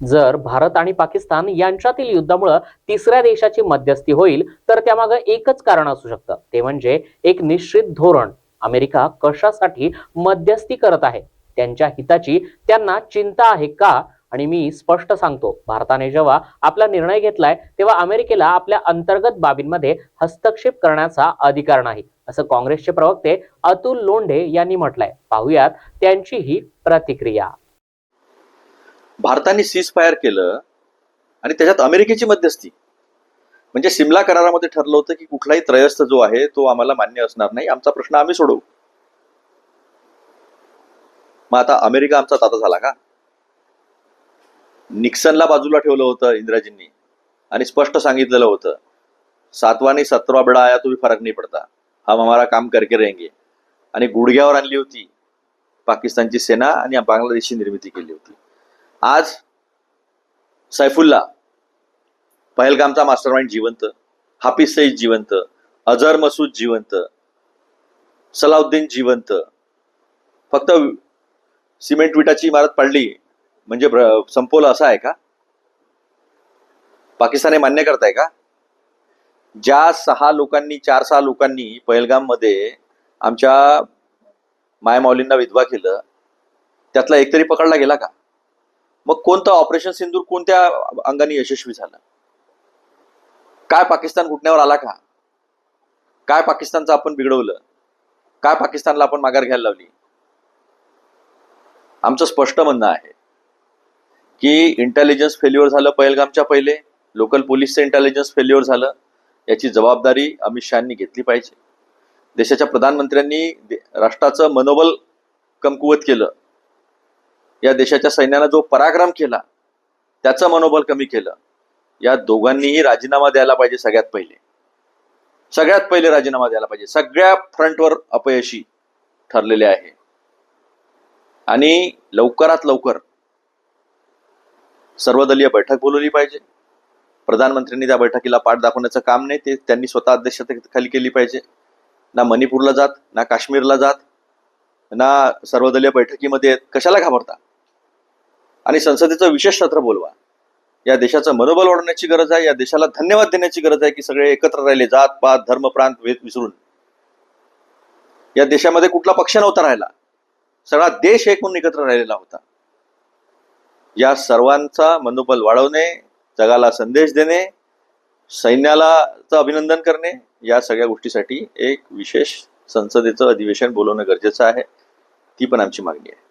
जर भारत आणि पाकिस्तान यांच्यातील युद्धामुळं तिसऱ्या देशाची मध्यस्थी होईल तर त्यामागं एकच कारण असू शकतं. ते म्हणजे एक निश्चित धोरण. अमेरिका कशासाठी मध्यस्थी करत आहे? त्यांच्या हिताची त्यांना चिंता आहे का? आणि मी स्पष्ट सांगतो भारताने जेव्हा आपला निर्णय घेतलाय तेव्हा अमेरिकेला आपल्या अंतर्गत बाबींमध्ये हस्तक्षेप करण्याचा अधिकार नाही. असं काँग्रेसचे प्रवक्ते अतुल लोंढे यांनी म्हटलंय. पाहुयात त्यांची ही प्रतिक्रिया. भारताने सीज फायर केलं आणि त्याच्यात अमेरिकेची मध्यस्थी. म्हणजे सिमला करारामध्ये ठरलं होतं की कुठलाही त्रयस्थ जो आहे तो आम्हाला मान्य असणार नाही. आमचा प्रश्न आम्ही सोडवू. मग आता अमेरिका आमचा ताता झाला का? निक्सनला बाजूला ठेवलं होतं इंदिराजींनी आणि स्पष्ट सांगितलेलं होतं सातवाने सतरा बेडा आया तो भी फरक नाही पडता. हम हमारा काम करके रहेंगे. आणि गुडघ्यावर आणली होती. पाकिस्तानची सेना आणि बांगलादेशची निर्मिती केली होती. आज सैफुल्ला पहलगामचा मास्टरमाइंड जिवंत हाफिज सईद जिवंत अजहर मसूद जिवंत सलाउद्दीन जिवंत. फक्त सिमेंट विटाची इमारत पडली म्हणजे संपवलं असं आहे का? पाकिस्तान हे मान्य करताय का? ज्या सहा लोकांनी चार सहा लोकांनी पहलगाममध्ये आमच्या मायमाऊलींना विधवा केलं त्यातला एकतरी पकडला गेला का? मग कोणतं ऑपरेशन सिंदूर कोणत्या अंगाने यशस्वी झालं? काय पाकिस्तान घुटण्यावर आला का? काय पाकिस्तानचं आपण बिघडवलं? काय पाकिस्तानला आपण माघार घ्यायला लावली? आमचं स्पष्ट म्हणणं आहे की इंटेलिजन्स फेल्युअर झालं पहलगामच्या पहिले लोकल पोलीसचं इंटेलिजन्स फेल्युअर झालं याची जबाबदारी अमित शहानी घेतली पाहिजे. देशाच्या प्रधानमंत्र्यांनी राष्ट्राचं मनोबल कमकुवत केलं. या देशाच्या सैन्यानं जो पराक्रम केला त्याचं मनोबल कमी केलं. या दोघांनीही राजीनामा द्यायला पाहिजे सगळ्यात पहिले. सगळ्यात पहिले राजीनामा द्यायला पाहिजे. सगळ्या फ्रंटवर अपयशी ठरलेले आहे. आणि लवकरात लवकर सर्वदलीय बैठक बोलवली पाहिजे. प्रधानमंत्र्यांनी त्या बैठकीला पाठ दाखवण्याचं काम नाही ते त्यांनी स्वतः अध्यक्षतेखाली केली पाहिजे. ना मणिपूरला जात ना काश्मीरला जात ना सर्वदलीय बैठकीमध्ये कशाला घाबरता? आणि संसदेचं विशेष सत्र बोलवा. या देशाचं मनोबल वाढवण्याची गरज आहे या देशाला धन्यवाद देण्याची गरज आहे की सगळे एकत्र राहिले जात पात धर्म प्रांत वेद विसरून. या देशामध्ये कुठला पक्ष नव्हता राहिला. सगळा देश एक म्हणून एकत्र राहिलेला होता. या सर्वांचा मनोबल वाढवणे जगाला संदेश देणे सैन्याला अभिनंदन करणे या सगळ्या गोष्टीसाठी एक विशेष संसदेचं अधिवेशन बोलवणं गरजेचं आहे. ती पण आमची मागणी आहे.